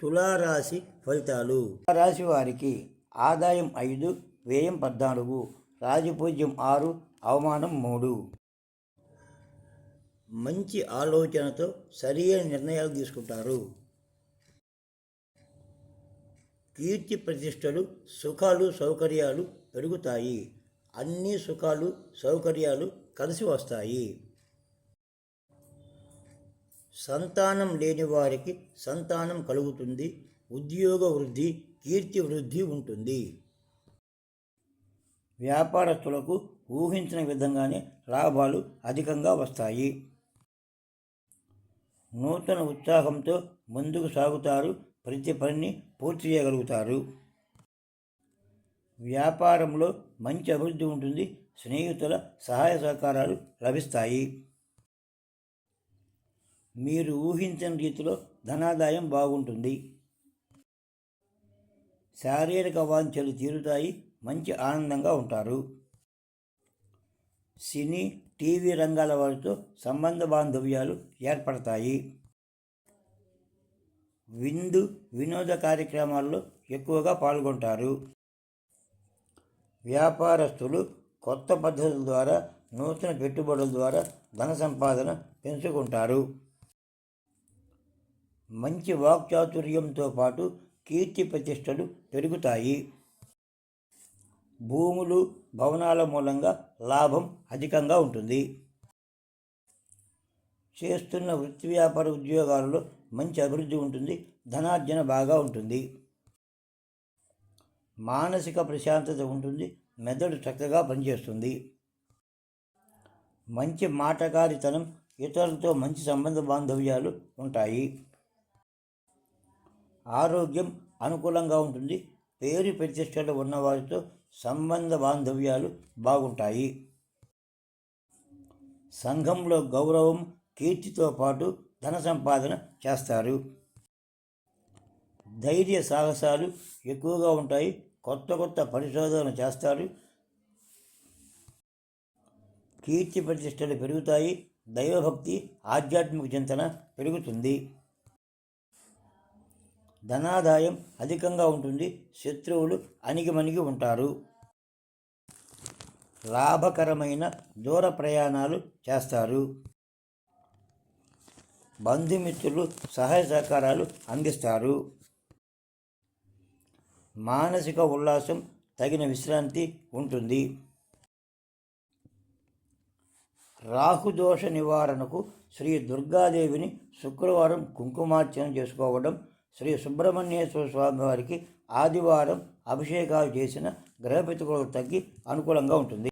తులారాశి ఫలితాలు? తులారాశి వారికి ఆదాయం ఐదు వ్యయం పద్నాలుగు రాజపూజ్యం ఆరు అవమానం మూడు. మంచి ఆలోచనతో సరైన నిర్ణయాలు తీసుకుంటారు. కీర్తి ప్రతిష్టలు సుఖాలు సౌకర్యాలు పెరుగుతాయి. అన్ని సుఖాలు సౌకర్యాలు కలిసి వస్తాయి. సంతానం లేని వారికి సంతానం కలుగుతుంది ఉద్యోగ వృద్ధి కీర్తి వృద్ధి ఉంటుంది. వ్యాపారస్తులకు ఊహించిన విధంగానే లాభాలు అధికంగా వస్తాయి. నూతన ఉత్సాహంతో ముందుకు సాగుతారు ప్రతి పనిని పూర్తి చేయగలుగుతారు. వ్యాపారంలో మంచి అభివృద్ధి ఉంటుంది స్నేహితుల సహాయ సహకారాలు లభిస్తాయి. మీరు ఊహించిన రీతిలో ధనాదాయం బాగుంటుంది. శారీరక వాంఛలు తీరుతాయి మంచి ఆనందంగా ఉంటారు. సినీ టీవీ రంగాల వారితో సంబంధ బాంధవ్యాలు ఏర్పడతాయి. విందు వినోద కార్యక్రమాల్లో ఎక్కువగా పాల్గొంటారు. వ్యాపారస్తులు కొత్త పద్ధతుల ద్వారా నూతన పెట్టుబడుల ద్వారా ధన సంపాదన పెంచుకుంటారు. మంచి వాక్చాతుర్యంతో పాటు కీర్తి ప్రతిష్టలు పెరుగుతాయి. భూములు భవనాల మూలంగా లాభం అధికంగా ఉంటుంది. చేస్తున్న వృత్తి వ్యాపార ఉద్యోగాలలో మంచి అభివృద్ధి ఉంటుంది ధనార్జన బాగా ఉంటుంది. మానసిక ప్రశాంతత ఉంటుంది మెదడు చక్కగా పనిచేస్తుంది. మంచి మాటకారితనం ఇతరులతో మంచి సంబంధ బాంధవ్యాలు ఉంటాయి. ఆరోగ్యం అనుకూలంగా ఉంటుంది. పేరు ప్రతిష్టలు ఉన్నవారితో సంబంధ బాంధవ్యాలు బాగుంటాయి. సంఘంలో గౌరవం కీర్తితో పాటు ధన సంపాదన చేస్తారు. ధైర్య సాహసాలు ఎక్కువగా ఉంటాయి. కొత్త కొత్త పరిశోధనలు చేస్తారు. కీర్తి ప్రతిష్టలు పెరుగుతాయి. దైవభక్తి ఆధ్యాత్మిక చింతన పెరుగుతుంది. ధనాదాయం అధికంగా ఉంటుంది. శత్రువులు అణిగిమణిగి ఉంటారు. లాభకరమైన దూర ప్రయాణాలు చేస్తారు. బంధుమిత్రులు సహాయ సహకారాలు అందిస్తారు. మానసిక ఉల్లాసం తగిన విశ్రాంతి ఉంటుంది. రాహుదోష నివారణకు శ్రీ దుర్గాదేవిని శుక్రవారం కుంకుమార్చన చేసుకోవడం శ్రీ సుబ్రహ్మణ్యేశ్వర స్వామి వారికి ఆదివారం అభిషేకాలు చేసిన గ్రహపితుకులకు తగ్గి అనుకూలంగా ఉంటుంది.